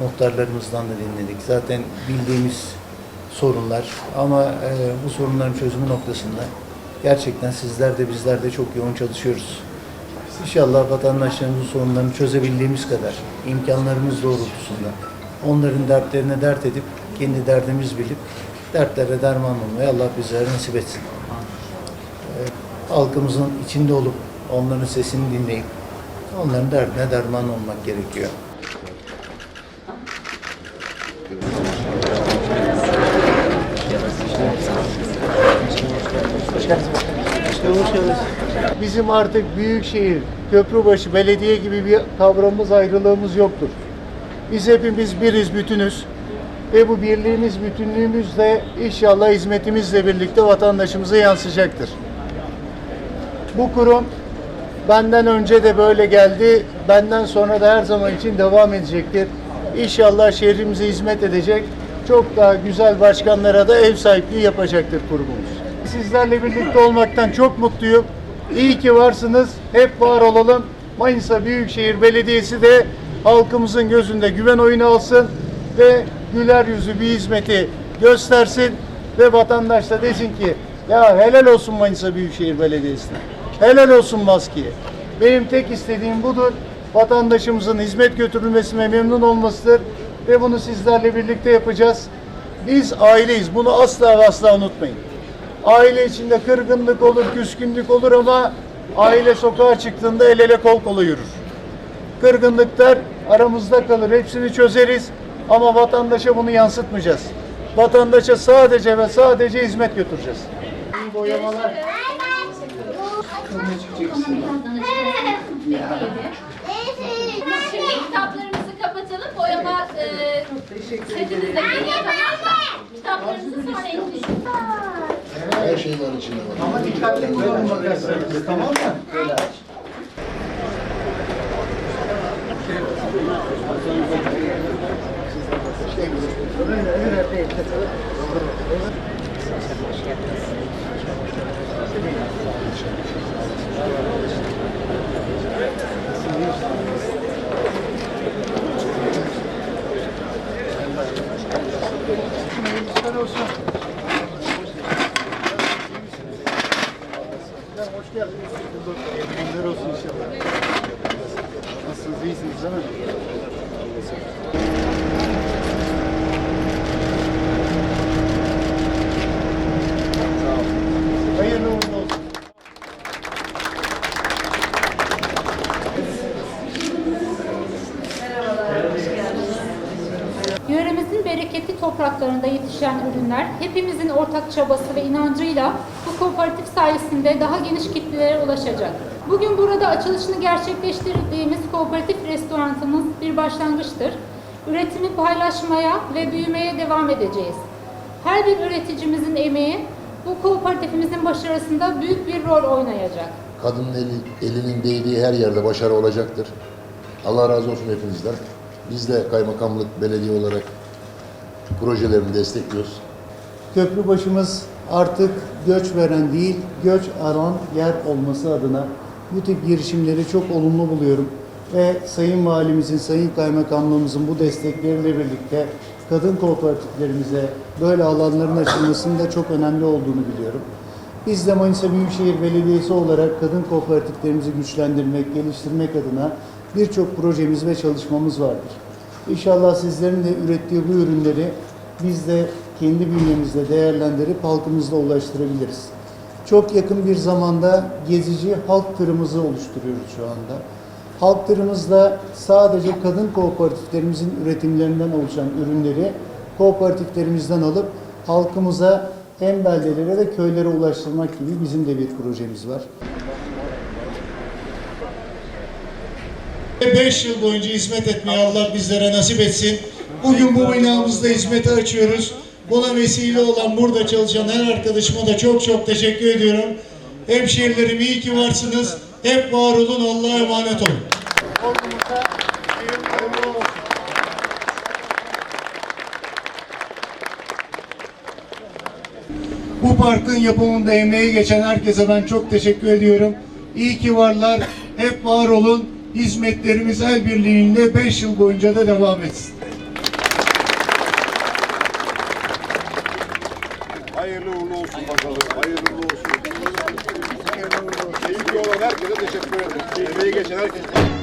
Muhtarlarımızdan da dinledik. Zaten bildiğimiz sorunlar ama e, bu sorunların çözümü noktasında gerçekten sizler de bizler de çok yoğun çalışıyoruz. İnşallah vatandaşlarımızın sorunlarını çözebildiğimiz kadar imkanlarımız doğrultusunda onların dertlerine dert edip kendi derdimiz bilip dertlere derman olmayı Allah bizlere nasip etsin. E, halkımızın içinde olup onların sesini dinleyip onların derdine derman olmak gerekiyor. Bizim artık Büyükşehir, Köprübaşı, Belediye gibi bir kavramımız, ayrılığımız yoktur. Biz hepimiz biriz, bütünüz. Ve bu birliğimiz, bütünlüğümüz de inşallah hizmetimizle birlikte vatandaşımıza yansıyacaktır. Bu kurum benden önce de böyle geldi, benden sonra da her zaman için devam edecektir. İnşallah şehrimize hizmet edecek, çok daha güzel başkanlara da ev sahipliği yapacaktır kurumumuz. Sizlerle birlikte olmaktan çok mutluyum. İyi ki varsınız, hep var olalım. Manisa Büyükşehir Belediyesi de halkımızın gözünde güven oyunu alsın ve güler yüzü bir hizmeti göstersin ve vatandaş da desin ki ya helal olsun Manisa Büyükşehir Belediyesi'ne. Helal olsun maskeye. Benim tek istediğim budur. Vatandaşımızın hizmet götürülmesine memnun olmasıdır ve bunu sizlerle birlikte yapacağız. Biz aileyiz. Bunu asla ve asla unutmayın. Aile içinde kırgınlık olur, küskünlük olur ama aile sokağa çıktığında el ele kol kola yürür. Kırgınlıklar aramızda kalır. Hepsini çözeriz ama vatandaşa bunu yansıtmayacağız. Vatandaşa sadece ve sadece hizmet götüreceğiz. Boyamalar. Şimdi kitaplarımızı kapatalım. Boyama e, setiniz de geliyor tamam mı? Kitaplarınızı sonra indirin. Her şey var içinde var. Ama dikkatli koyalım bakarsanız. Tamam mı? Böyle aç. Hoş geldiniz. Günler olsun inşallah. Nasılsınız? İyisiniz değil mi? Hayırlı uğurlu olsun. Yöremizin bereketli topraklarında yetişen ürünler hepimizin ortak çabası ve inancıyla bu kooperatif sayesinde daha geniş kitlelere ulaşacak. Bugün burada açılışını gerçekleştirdiğimiz kooperatif restoranımız bir başlangıçtır. Üretimi paylaşmaya ve büyümeye devam edeceğiz. Her bir üreticimizin emeği bu kooperatifimizin başarısında büyük bir rol oynayacak. Kadının eli, elinin değdiği her yerde başarı olacaktır. Allah razı olsun hepinizden. Biz de kaymakamlık, belediye olarak projelerini destekliyoruz. Köprü başımız artık göç veren değil, göç aran yer olması adına bu tip girişimleri çok olumlu buluyorum. Ve Sayın Valimizin, Sayın Kaymakamlığımızın bu destekleriyle birlikte kadın kooperatiflerimize böyle alanların açılmasının da çok önemli olduğunu biliyorum. Biz de Manisa Büyükşehir Belediyesi olarak kadın kooperatiflerimizi güçlendirmek, geliştirmek adına birçok projemiz ve çalışmamız vardır. İnşallah sizlerin de ürettiği bu ürünleri biz de kendi bünyemizde değerlendirip halkımızla ulaştırabiliriz. Çok yakın bir zamanda gezici halk tırımızı oluşturuyoruz şu anda. Halk tırımızda sadece kadın kooperatiflerimizin üretimlerinden oluşan ürünleri kooperatiflerimizden alıp halkımıza hem beldelere ve köylere ulaştırmak gibi bizim de bir projemiz var. 5 yıl boyunca hizmet etmeyi Allah bizlere nasip etsin. Bugün bu binamızda hizmeti açıyoruz. Buna vesile olan burada çalışan her arkadaşıma da çok çok teşekkür ediyorum. Hemşehrilerim iyi ki varsınız. Hep var olun. Allah'a emanet olun. Bu parkın yapımında emeği geçen herkese ben çok teşekkür ediyorum. İyi ki varlar. Hep var olun. Hizmetlerimiz el birliğinde 5 yıl boyunca da devam etsin. Hayırlı uğurlu olsun bakalım. Hayırlı uğurlu olsun. Keyifli olan herkese teşekkür ederim. Emeği geçen herkese.